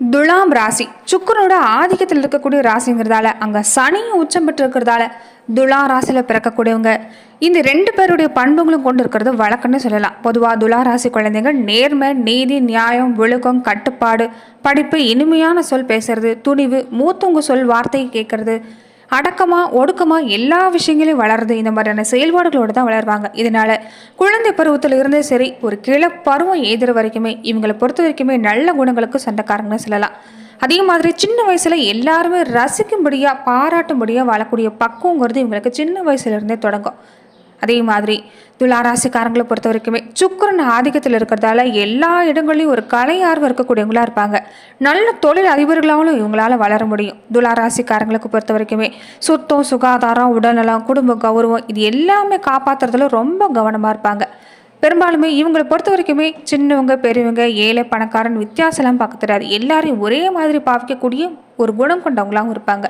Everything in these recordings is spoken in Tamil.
துலாம் ராசி. சுக்கரனோட ஆதிக்கத்தில் இருக்கக்கூடிய ராசிங்கிறதால அங்கே சனியும் உச்சம் பெற்று இருக்கிறதால துலா ராசியில் பிறக்கக்கூடியவங்க. இந்த ரெண்டு பேருடைய பண்புகளும் கொண்டு இருக்கிறது வழக்கம்னு சொல்லலாம். பொதுவாக துலா ராசி குழந்தைங்க நேர்மை நீதி நியாயம் ஒழுக்கம் கட்டுப்பாடு படிப்பு இனிமையான சொல் பேசுறது துணிவு மூத்தவங்க சொல் வார்த்தையை கேட்கறது அடக்கமாக ஒடுக்கமாக எல்லா விஷயங்களையும் வளருது இந்த மாதிரியான செயல்பாடுகளோடு தான் வளருவாங்க. இதனால குழந்தை பருவத்தில் இருந்தே சரி ஒரு கிள பருவம் எய்துற வரைக்குமே இவங்களை பொறுத்த வரைக்குமே நல்ல குணங்களுக்கு சொந்தக்காரங்கன்னு சொல்லலாம். அதே மாதிரி சின்ன வயசில் எல்லாருமே ரசிக்கும்படியாக பாராட்டும்படியாக வாழக்கூடிய பக்குவங்கிறது இவங்களுக்கு சின்ன வயசுலேருந்தே தொடங்கும். அதே மாதிரி துளாராசிக்காரங்களை பொறுத்த வரைக்குமே சுக்கரன் ஆதிக்கத்தில் இருக்கிறதால எல்லா இடங்களையும் ஒரு கலை ஆர்வம் இருக்கக்கூடியவங்களா இருப்பாங்க. நல்ல தொழில் அதிபர்களாகவும் இவங்களால வளர முடியும். துளாராசிக்காரங்களுக்கு பொறுத்த வரைக்குமே சுத்தம் சுகாதாரம் உடல்நலம் குடும்ப கௌரவம் இது எல்லாமே காப்பாத்துறதுல ரொம்ப கவனமாக இருப்பாங்க. பெரும்பாலுமே இவங்களை பொறுத்த வரைக்குமே சின்னவங்க பெரியவங்க ஏழை பணக்காரன் வித்தியாசம்லாம் பார்க்க தெரியாது. எல்லாரையும் ஒரே மாதிரி பாவிக்கக்கூடிய ஒரு குணம் கொண்டவங்களாகவும் இருப்பாங்க.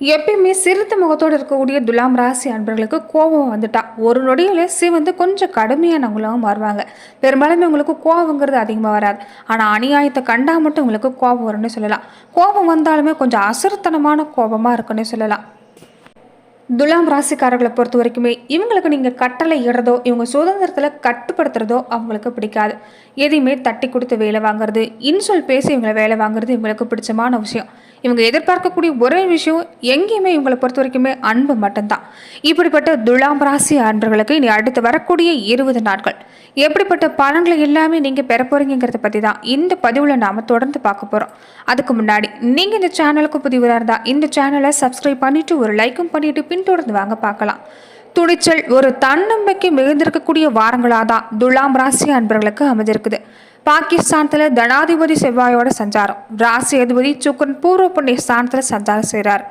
எப்பயுமே சிறுத்த முகத்தோடு இருக்கக்கூடிய துலாம் ராசி அன்பர்களுக்கு கோபம் வந்துட்டா. ஒரு நொடியில் சிவந்து கொஞ்சம் கடுமையானவங்களாகவும் வருவாங்க பெரும்பாலுமே உங்களுக்கு கோபங்கிறது அதிகமாக வராது. ஆனால் அநியாயத்தை கண்டா மட்டும் உங்களுக்கு கோபம் வரும்னு சொல்லலாம். கோபம் வந்தாலுமே கொஞ்சம் அசுரத்தனமான கோபமாக இருக்குன்னு சொல்லலாம். துலாம் ராசிக்காரர்களை பொறுத்த வரைக்குமே இவங்களுக்கு நீங்கள் கட்டளை இடுறதோ இவங்க சுதந்திரத்தில் கட்டுப்படுத்துறதோ அவங்களுக்கு பிடிக்காது. எதையுமே தட்டி கொடுத்து வேலை வாங்குறது இன்சொல் பேசி இவங்களை வேலை வாங்குறது இவங்களுக்கு பிடிச்சமான விஷயம். இவங்க எதிர்பார்க்கக்கூடிய ஒரே விஷயம் எங்கேயுமே இவங்களை பொறுத்த வரைக்குமே அன்பு மட்டும்தான். இப்படிப்பட்ட துலாம் ராசி அன்பர்களுக்கு இனி அடுத்து வரக்கூடிய இருபது நாட்கள். எப்படிப்பட்ட பலன்களை எல்லாமே நீங்கள் பெற போகிறீங்கிறத பற்றி தான் இந்த பதிவில் நாம் தொடர்ந்து பார்க்க போகிறோம் அதுக்கு முன்னாடி நீங்கள் இந்த சேனலுக்கு புதிவராக இருந்தால் இந்த சேனலை சப்ஸ்கிரைப் பண்ணிவிட்டு ஒரு லைக்கும் பண்ணிவிட்டு பின்தொடர்ந்து வாங்க பார்க்கலாம். துணிச்சல் ஒரு தன்னம்பிக்கை மிகுந்திருக்கக்கூடிய வாரங்களாக தான் துலாம் ராசி அன்பர்களுக்கு அமைஞ்சிருக்குது. பாகிஸ்தானத்தில் தனாதிபதி செவ்வாயோட சஞ்சாரம். ராசி அதிபதி சுக்கரன் பூர்வ புண்ணிய ஸ்தானத்தில் சஞ்சாரம் செய்கிறார்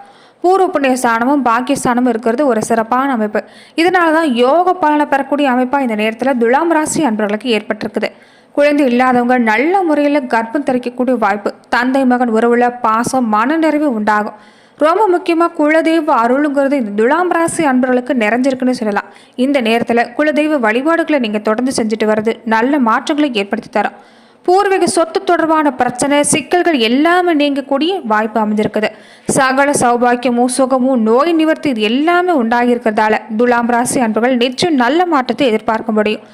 பூர்வ புண்ணிய ஸ்தானமும் பாகிஸ்தானமும் இருக்கிறது ஒரு சிறப்பான அமைப்பு. இதனால தான் யோக பலனை பெறக்கூடிய அமைப்பாக இந்த நேரத்தில் துலாம் ராசி அன்பர்களுக்கு ஏற்பட்டிருக்குது. குழந்தை இல்லாதவங்க நல்ல முறையில் கர்ப்பம் தெரிவிக்கக்கூடிய வாய்ப்பு. தந்தை மகன் உறவுல பாசம் மனநிறைவு உண்டாகும். ரொம்ப முக்கியமாக குலதெய்வ அருளுங்கிறது இந்த துலாம் ராசி அன்பர்களுக்கு நிறைஞ்சிருக்குன்னு சொல்லலாம். இந்த நேரத்தில் குலதெய்வ வழிபாடுகளை நீங்கள் தொடர்ந்து செஞ்சுட்டு வர்றது நல்ல மாற்றங்களை ஏற்படுத்தி தரும். பூர்வீக சொத்து தொடர்பான பிரச்சனை சிக்கல்கள் எல்லாமே நீங்கக்கூடிய வாய்ப்பு அமைஞ்சிருக்குது. சகல சௌபாக்கியமும் சுகமும் நோய் நிவர்த்தி இது எல்லாமே உண்டாகியிருக்கிறதால துலாம் ராசி அன்பர்கள் நிச்சயம் நல்ல மாற்றத்தை எதிர்பார்க்க முடியும்.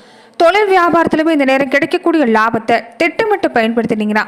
தொழில் வியாபாரத்திலுமே இந்த நேரம் கிடைக்கக்கூடிய லாபத்தை திட்டமிட்டு பயன்படுத்தினீங்கன்னா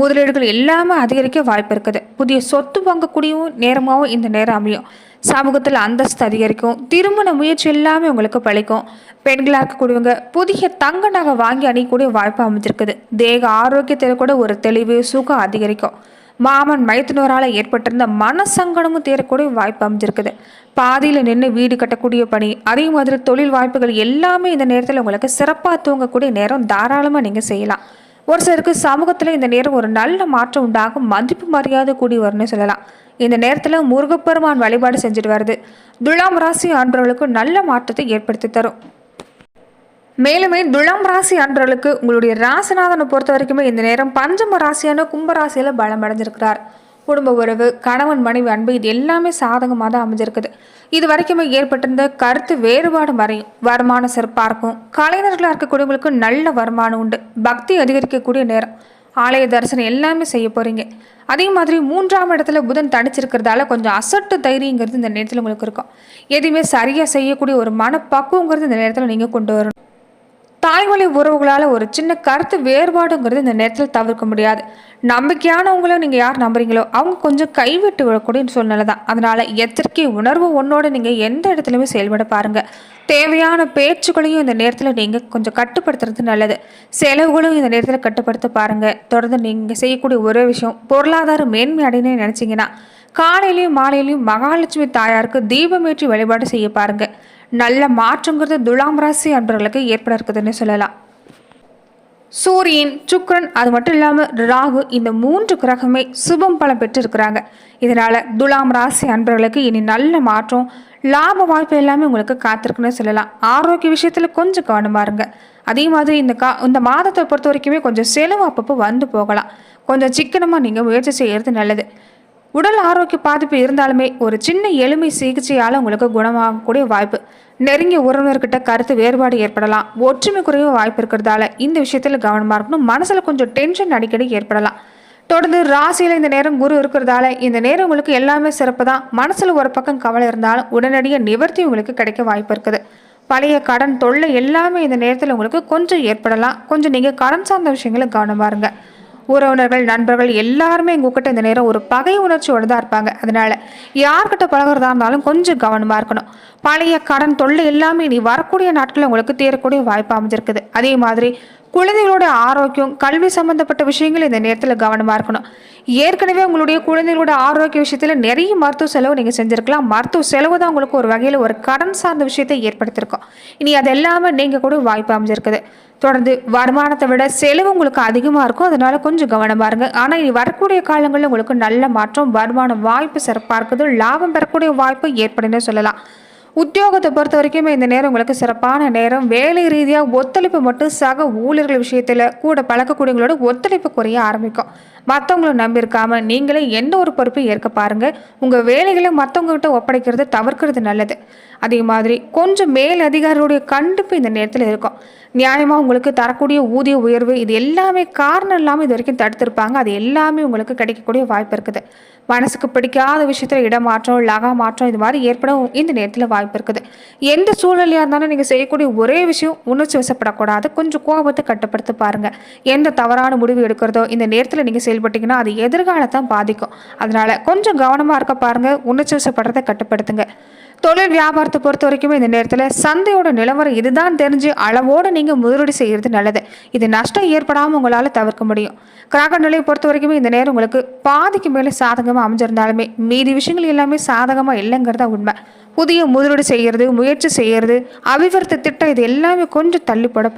முதலீடுகள் எல்லாமே அதிகரிக்க வாய்ப்பு இருக்குது. புதிய சொத்து வாங்கக்கூடியவும் நேரமாகவும் இந்த நேரம் அமையும். சமூகத்தில் அந்தஸ்து அதிகரிக்கும். திருமண முயற்சி எல்லாமே உங்களுக்கு பழிக்கும் பெண்களாக இருக்கக்கூடியவங்க புதிய தங்க நகை வாங்கி அணியக்கூடிய வாய்ப்பு அமைஞ்சிருக்குது. தேக ஆரோக்கியத்தில் கூட ஒரு தெளிவு சுகம் அதிகரிக்கும். மாமன் மைத்துனரால் ஏற்பட்டிருந்த மனசங்கடமும் தீரக்கூடிய வாய்ப்பு அமைஞ்சிருக்குது. பாதியில் நின்று வீடு கட்டக்கூடிய பணி அதே மாதிரி தொழில் வாய்ப்புகள் எல்லாமே இந்த நேரத்தில் உங்களுக்கு சிறப்பாக தூங்கக்கூடிய நேரம் தாராளமாக நீங்கள் செய்யலாம். ஒரு சிலருக்கு சமூகத்தில் இந்த நேரம் ஒரு நல்ல மாற்றம் உண்டாகும் மதிப்பு மரியாதை கூடி வரும்னு சொல்லலாம். இந்த நேரத்தில் முருகப்பெருமான் வழிபாடு செஞ்சுட்டு வருது துலாம் ராசி ஆண்டவர்களுக்கு நல்ல மாற்றத்தை ஏற்படுத்தி தரும். மேலுமே துலாம் ராசி அன்றர்களுக்கு உங்களுடைய ராசிநாதனை பொறுத்த வரைக்குமே இந்த நேரம் பஞ்சம ராசியான கும்ப ராசியில் பலம் அடைஞ்சிருக்கிறார். குடும்ப உறவு கணவன் மனைவி அன்பு இது எல்லாமே சாதகமாக தான் அமைஞ்சிருக்குது. இது வரைக்குமே ஏற்பட்டிருந்த கருத்து வேறுபாடு வரையும் வருமானம் சிறப்பாக இருக்கும் கலைஞர்களாக இருக்கக்கூடியவங்களுக்கு நல்ல வருமானம் உண்டு. பக்தி அதிகரிக்கக்கூடிய நேரம். ஆலய தரிசனம் எல்லாமே செய்ய போகிறீங்க அதே மாதிரி மூன்றாம் இடத்துல புதன் தனிச்சிருக்கிறதால கொஞ்சம் அசட்டு தைரியங்கிறது இந்த நேரத்தில் உங்களுக்கு இருக்கும். எதுவுமே சரியாக செய்யக்கூடிய ஒரு மனப்பக்குவங்கிறது இந்த நேரத்தில் நீங்கள் கொண்டு வரணும். தாய்மொழி உறவுகளால் ஒரு சின்ன கருத்து வேறுபாடுங்கிறது இந்த நேரத்தில் தவிர்க்க முடியாது. நம்பிக்கையானவங்களும் நீங்கள் யார் நம்புறீங்களோ அவங்க கொஞ்சம் கைவிட்டு விடக்கூடிய சூழ்நிலை தான். அதனால் எச்சரிக்கை உணர்வு ஒன்றோடு நீங்கள் எந்த இடத்துலையுமே செயல்பட பாருங்கள் தேவையான பேச்சுக்களையும் இந்த நேரத்தில் நீங்கள் கொஞ்சம் கட்டுப்படுத்துறது நல்லது. செலவுகளும் இந்த நேரத்தில் கட்டுப்படுத்த பாருங்கள் தொடர்ந்து நீங்கள் செய்யக்கூடிய ஒரே விஷயம் பொருளாதார மேன்மை அடையணும்னு நினச்சிங்கன்னா காலையிலையும் மாலையிலையும் மகாலட்சுமி தாயாருக்கு தீபமேற்றி வழிபாடு செய்ய பாருங்கள் நல்ல மாற்றங்கிறது துலாம் ராசி அன்பர்களுக்கு ஏற்பட இருக்குதுன்னு சொல்லலாம். சூரியன் சுக்ரன் அது மட்டும் இல்லாமல் ராகு இந்த மூன்று கிரகமே சுபம் பலம் பெற்றிருக்கிறாங்க. இதனால் துலாம் ராசி அன்பர்களுக்கு இனி நல்ல மாற்றம் லாப வாய்ப்பு எல்லாமே உங்களுக்கு காத்திருக்குன்னு சொல்லலாம். ஆரோக்கிய விஷயத்தில் கொஞ்சம் கவனமாக இருங்க. அதே மாதிரி இந்த கா இந்த மாதத்தை பொறுத்த வரைக்குமே கொஞ்சம் செலவு அப்பப்போ வந்து போகலாம். கொஞ்சம் சிக்கனமாக நீங்கள் முயற்சி செய்கிறது நல்லது. உடல் ஆரோக்கிய பாதிப்பு இருந்தாலுமே ஒரு சின்ன எளிமை சிகிச்சையால் உங்களுக்கு குணமாகக்கூடிய வாய்ப்பு. நெருங்கிய உறவினர்கிட்ட கருத்து வேறுபாடு ஏற்படலாம். ஒற்றுமை குறைவு வாய்ப்பு இருக்கிறதால இந்த விஷயத்தில் கவனமாக இருக்கணும். மனசில் கொஞ்சம் டென்ஷன் அடிக்கடி ஏற்படலாம். தொடர்ந்து ராசியில் இந்த நேரம் குரு இருக்கிறதால இந்த நேரம் உங்களுக்கு எல்லாமே சிறப்பு தான் மனசில் ஒரு பக்கம் கவலை இருந்தாலும் உடனடியாக நிவர்த்தி உங்களுக்கு கிடைக்க வாய்ப்பு இருக்குது. பழைய கடன் தொல்லை எல்லாமே இந்த நேரத்தில் உங்களுக்கு கொஞ்சம் ஏற்படலாம். கொஞ்சம் நீங்கள் கடன் சார்ந்த விஷயங்களை கவனமாக இருங்க. உறவினர்கள் நண்பர்கள் எல்லாருமே உங்ககிட்ட இந்த நேரம் ஒரு பகை உணர்ச்சியோடு தான் இருப்பாங்க. அதனால யார்கிட்ட பழகுறதா இருந்தாலும் கொஞ்சம் கவனமாக இருக்கணும். பழைய கடன் தொல்லை எல்லாமே நீ வரக்கூடிய நாட்களில் உங்களுக்கு தீரக்கூடிய வாய்ப்பு அமைஞ்சிருக்குது. அதே மாதிரி குழந்தைகளோட ஆரோக்கியம் கல்வி சம்பந்தப்பட்ட விஷயங்கள் இந்த நேரத்தில் கவனமாக இருக்கணும். ஏற்கனவே உங்களுடைய குழந்தைகளோட ஆரோக்கிய விஷயத்தில் நிறைய மருத்துவ செலவு நீங்கள் செஞ்சுருக்கலாம். மருத்துவ செலவு தான் உங்களுக்கு ஒரு வகையில் ஒரு கடன் சார்ந்த விஷயத்தை ஏற்படுத்தியிருக்கோம் இனி அது எல்லாமே நீங்கள் கூட வாய்ப்பு அமைஞ்சிருக்குது. தொடர்ந்து வருமானத்தை விட செலவு உங்களுக்கு அதிகமாக இருக்கும். அதனால கொஞ்சம் கவனமாக இருங்க. ஆனால் இனி வரக்கூடிய காலங்களில் உங்களுக்கு நல்ல மாற்றம் வருமான வாய்ப்பு சிறப்பாக இருக்குது. லாபம் பெறக்கூடிய வாய்ப்பு ஏற்படுன்னு சொல்லலாம். உத்தியோகத்தை பொறுத்த வரைக்குமே இந்த நேரம் உங்களுக்கு சிறப்பான நேரம். வேலை ரீதியாக ஒத்துழைப்பு மட்டும் சக ஊழியர்கள் விஷயத்தில் கூட பழக்கக்கூடியவங்களோட ஒத்துழைப்பு குறைய ஆரம்பிக்கும். மற்றவங்கள நம்பியிருக்காம நீங்களே எந்த ஒரு பொறுப்பையும் ஏற்க பாருங்கள் உங்கள் வேலைகளை மற்றவங்ககிட்ட ஒப்படைக்கிறது தவிர்க்கிறது நல்லது. அதே மாதிரி கொஞ்சம் மேல் அதிகாரிகளுடைய கண்டிப்பு இந்த நேரத்தில் இருக்கும். நியாயமாக உங்களுக்கு தரக்கூடிய ஊதிய உயர்வு இது எல்லாமே காரணம் இல்லாமல் இது வரைக்கும் தடுத்திருப்பாங்க. அது எல்லாமே உங்களுக்கு கிடைக்கக்கூடிய வாய்ப்பு இருக்குது. மனசுக்கு பிடிக்காத விஷயத்தில் இடமாற்றம் லகா மாற்றம் இது மாதிரி ஏற்படவும் இந்த நேரத்தில் வாய்ப்பு இருக்குது. எந்த சூழ்நிலையாக இருந்தாலும் நீங்கள் செய்யக்கூடிய ஒரே விஷயம் உணர்ச்சி வசப்படக்கூடாது. கொஞ்சம் கோபத்தை கட்டுப்படுத்த பாருங்க. எந்த தவறான முடிவு எடுக்கிறதோ இந்த நேரத்தில் நீங்கள் செயல்பட்டீங்கன்னா அது எதிர்காலத்தான் பாதிக்கும். அதனால கொஞ்சம் கவனமாக இருக்க பாருங்க. உணர்ச்சி வசப்படுறதை கட்டுப்படுத்துங்க. தொழில் வியாபாரத்தை பொறுத்த வரைக்கும் இந்த நேரத்தில் சந்தையோட நிலவரம் இதுதான் தெரிஞ்சு அளவோடு நீங்கள் முதலீடு செய்கிறது நல்லது. இது நஷ்டம் ஏற்படாமல் உங்களால் தவிர்க்க முடியும். கிராக நிலையை பொறுத்த வரைக்குமே இந்த நேரம் உங்களுக்கு பாதிக்கு மேலே சாதகமாக அமைஞ்சிருந்தாலுமே மீதி விஷயங்கள் எல்லாமே சாதகமாக இல்லைங்கிறதா உண்மை. புதிய முதலீடு செய்கிறது முயற்சி செய்கிறது அபிவிருத்தி திட்டம் இது எல்லாமே கொஞ்சம் தள்ளி போட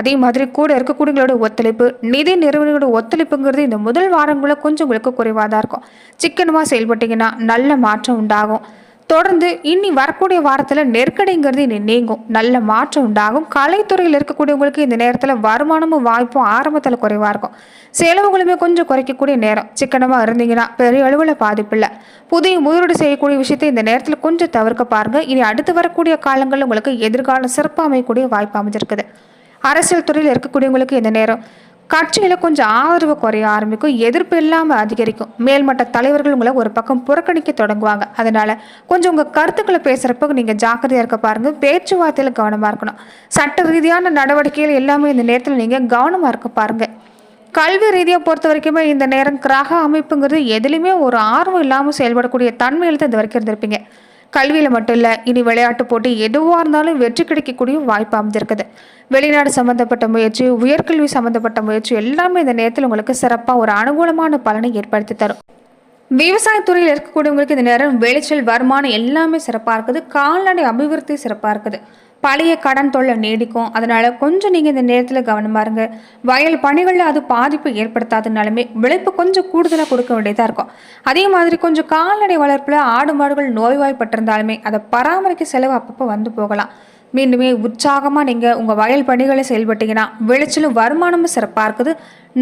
அதே மாதிரி கூட இருக்கக்கூடியவங்களோட ஒத்துழைப்பு நிதி நிறுவனங்களோட ஒத்துழைப்புங்கிறது இந்த முதல் வாரங்களில் கொஞ்சம் உங்களுக்கு குறைவாக தான் இருக்கும். சிக்கனமாக செயல்பட்டிங்கன்னா நல்ல மாற்றம் உண்டாகும். தொடர்ந்து இனி வரக்கூடிய வாரத்தில் நெருக்கடிங்கிறது இனி நீங்கும். நல்ல மாற்றம் உண்டாகும். கலைத்துறையில் இருக்கக்கூடியவங்களுக்கு இந்த நேரத்தில் வருமானமும் வாய்ப்பும் ஆரம்பத்தில் குறைவாக இருக்கும். செலவுகளுமே கொஞ்சம் குறைக்கக்கூடிய நேரம். சிக்கனமாக இருந்தீங்கன்னா பெரிய அளவில் பாதிப்பில்லை புதிய முதலீடு செய்யக்கூடிய விஷயத்தை இந்த நேரத்தில் கொஞ்சம் தவிர்க்க பாருங்க. இனி அடுத்து வரக்கூடிய காலங்களில் உங்களுக்கு எதிர்காலம் சிறப்பாக அமையக்கூடிய வாய்ப்பு அமைஞ்சிருக்குது. அரசியல் துறையில் இருக்கக்கூடியவங்களுக்கு இந்த நேரம் கட்சியில் கொஞ்சம் ஆதரவு குறைய ஆரம்பிக்கும் எதிர்ப்பு இல்லாமல் அதிகரிக்கும். மேல்மட்ட தலைவர்கள் உங்களை ஒரு பக்கம் புறக்கணிக்க தொடங்குவாங்க. அதனால் கொஞ்சம் உங்கள் கருத்துக்களை பேசுகிறப்போ நீங்கள் ஜாக்கிரதையாக இருக்க பாருங்கள் பேச்சுவார்த்தையில் கவனமாக இருக்கணும். சட்ட ரீதியான நடவடிக்கைகள் எல்லாமே இந்த நேரத்தில் நீங்கள் கவனமாக இருக்க பாருங்கள் கல்வி ரீதியாக பொறுத்த வரைக்குமே இந்த நேரம் கிரக அமைப்புங்கிறது எதுலையுமே ஒரு ஆர்வம் இல்லாமல் செயல்படக்கூடிய தன்மையில் தான் இது வரைக்கும் இருந்திருப்பீங்க. கல்வியில் மட்டும் இல்லை இனி விளையாட்டு போட்டி எதுவாக இருந்தாலும் வெற்றி கிடைக்கக்கூடிய வாய்ப்பு அமைஞ்சிருக்குது. வெளிநாடு சம்மந்தப்பட்ட முயற்சி உயர்கல்வி சம்மந்தப்பட்ட முயற்சி எல்லாமே இந்த நேரத்தில் உங்களுக்கு சிறப்பாக ஒரு அனுகூலமான பலனை ஏற்படுத்தி தரும். விவசாயத்துறையில் இருக்கக்கூடியவங்களுக்கு இந்த நேரம் விளைச்சல் வருமானம் எல்லாமே சிறப்பாக இருக்குது. கால்நடை அபிவிருத்தி சிறப்பாக இருக்குது. பழைய கடன் தொல்லை நீடிக்கும். அதனால கொஞ்சம் நீங்கள் இந்த நேரத்தில் கவனமாக இருங்க. வயல் பணிகளில் அது பாதிப்பு ஏற்படுத்தாதனாலுமே விளைப்பு கொஞ்சம் கூடுதலாக கொடுக்க வேண்டியதாக இருக்கும். அதே மாதிரி கொஞ்சம் கால்நடை வளர்ப்பில் ஆடு மாடுகள் நோய்வாய்ப்பட்டிருந்தாலுமே அதை பராமரிக்க செலவு அப்பப்போ வந்து போகலாம். மீண்டுமே உற்சாகமாக நீங்கள் உங்கள் வயல் பணிகளை செயல்பட்டீங்கன்னா விளைச்சலும் வருமானமும் சிறப்பாக இருக்குது.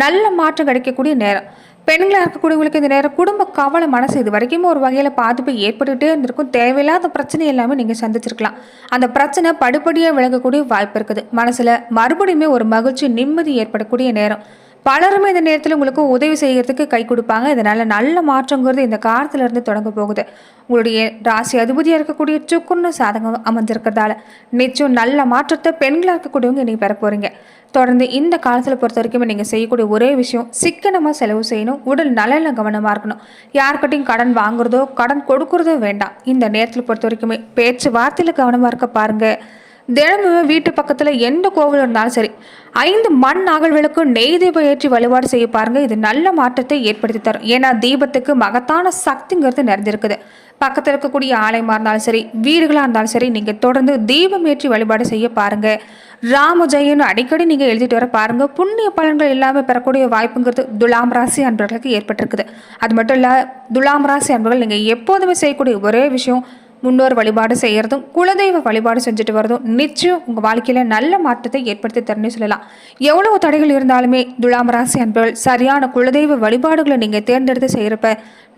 நல்ல மாற்றம் கிடைக்கக்கூடிய நேரம். பெண்களாக இருக்கக்கூடியவங்களுக்கு இந்த நேரம் குடும்ப கவலை மனசு இது வரைக்கும் ஒரு வகையில் பாதிப்பு ஏற்பட்டுகிட்டே இருந்திருக்கும். தேவையில்லாத பிரச்சனை எல்லாமே நீங்கள் சந்திச்சிருக்கலாம். அந்த பிரச்சனை படிப்படியாக விளங்கக்கூடிய வாய்ப்பு இருக்குது. மனசில் மறுபடியுமே ஒரு மகிழ்ச்சி நிம்மதி ஏற்படக்கூடிய நேரம். பலருமே இந்த நேரத்தில் உங்களுக்கு உதவி செய்கிறதுக்கு கை கொடுப்பாங்க. இதனால் நல்ல மாற்றங்கிறது இந்த காலத்துல இருந்து தொடங்க போகுது. உங்களுடைய ராசி அதிபதியாக இருக்கக்கூடிய சுக்குன்னு சாதகம் அமைஞ்சிருக்கிறதால நிச்சயம் நல்ல மாற்றத்தை பெண்களாக இருக்கக்கூடியவங்க இன்றைக்கி பெற போகிறீங்க தொடர்ந்து இந்த காலத்தில் பொறுத்த வரைக்கும் நீங்கள் செய்யக்கூடிய ஒரே விஷயம் சிக்கனமாக செலவு செய்யணும். உடல் நலனில் கவனமாக இருக்கணும். யார்கிட்டையும் கடன் வாங்குறதோ கடன் கொடுக்குறதோ வேண்டாம். இந்த நேரத்தில் பொறுத்த வரைக்குமே பேச்சு வார்த்தையில் கவனமாக இருக்க பாருங்கள் தினமும் வீட்டு பக்கத்தில் எந்த கோவில் இருந்தாலும் சரி ஐந்து மண் அகல் நெய் தீபம் ஏற்றி வழிபாடு செய்ய பாருங்க. இது நல்ல மாற்றத்தை ஏற்படுத்தி தரும். ஏன்னா தீபத்துக்கு மகத்தான சக்திங்கிறது நிறைஞ்சிருக்குது பக்கத்தில் இருக்கக்கூடிய ஆலயமாக இருந்தாலும் சரி வீடுகளாக இருந்தாலும் சரி நீங்கள் தொடர்ந்து தீபம் ஏற்றி வழிபாடு செய்ய பாருங்க. ராம ஜெயன்னு அடிக்கடி நீங்கள் எழுதிட்டு வர பாருங்க. புண்ணிய பலன்கள் இல்லாமல் பெறக்கூடிய வாய்ப்புங்கிறது துலாம் ராசி அன்பர்களுக்கு ஏற்பட்டிருக்குது. அது மட்டும் இல்லை துலாம் ராசி அன்பர்கள் நீங்கள் எப்போதுமே செய்யக்கூடிய ஒரே விஷயம் முன்னோர் வழிபாடு செய்கிறதும் குலதெய்வ வழிபாடு செஞ்சுட்டு வரதும் நிச்சயம் உங்கள் வாழ்க்கையில் நல்ல மாற்றத்தை ஏற்படுத்தி தரணும்னு சொல்லலாம். எவ்வளவு தடைகள் இருந்தாலுமே துலாம் ராசி அன்பர்கள் சரியான குலதெய்வ வழிபாடுகளை நீங்கள் தேர்ந்தெடுத்து செய்கிறப்ப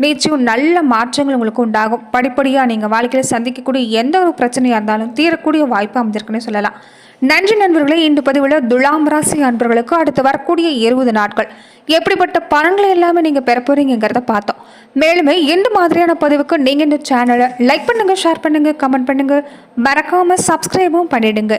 நிச்சயம் நல்ல மாற்றங்கள் உங்களுக்கு உண்டாகும். படிப்படியாக நீங்கள் வாழ்க்கையில் சந்திக்கக்கூடிய எந்த ஒரு பிரச்சனையாக இருந்தாலும் தீரக்கூடிய வாய்ப்பு அமைஞ்சிருக்குன்னு சொல்லலாம். நன்றி நண்பர்களே இந்த பதிவில் துலாம் ராசி அன்பர்களுக்கு அடுத்து வரக்கூடிய இருபது நாட்கள். எப்படிப்பட்ட பலன்களை எல்லாமே நீங்கள் பெற போறீங்கிறத பார்த்தோம். மேலுமே எந்த மாதிரியான பதிவுக்கு நீங்கள் இந்த சேனலை லைக் பண்ணுங்கள் ஷேர் பண்ணுங்கள் கமெண்ட் பண்ணுங்கள் மறக்காமல் சப்ஸ்கிரைபும் பண்ணிடுங்க.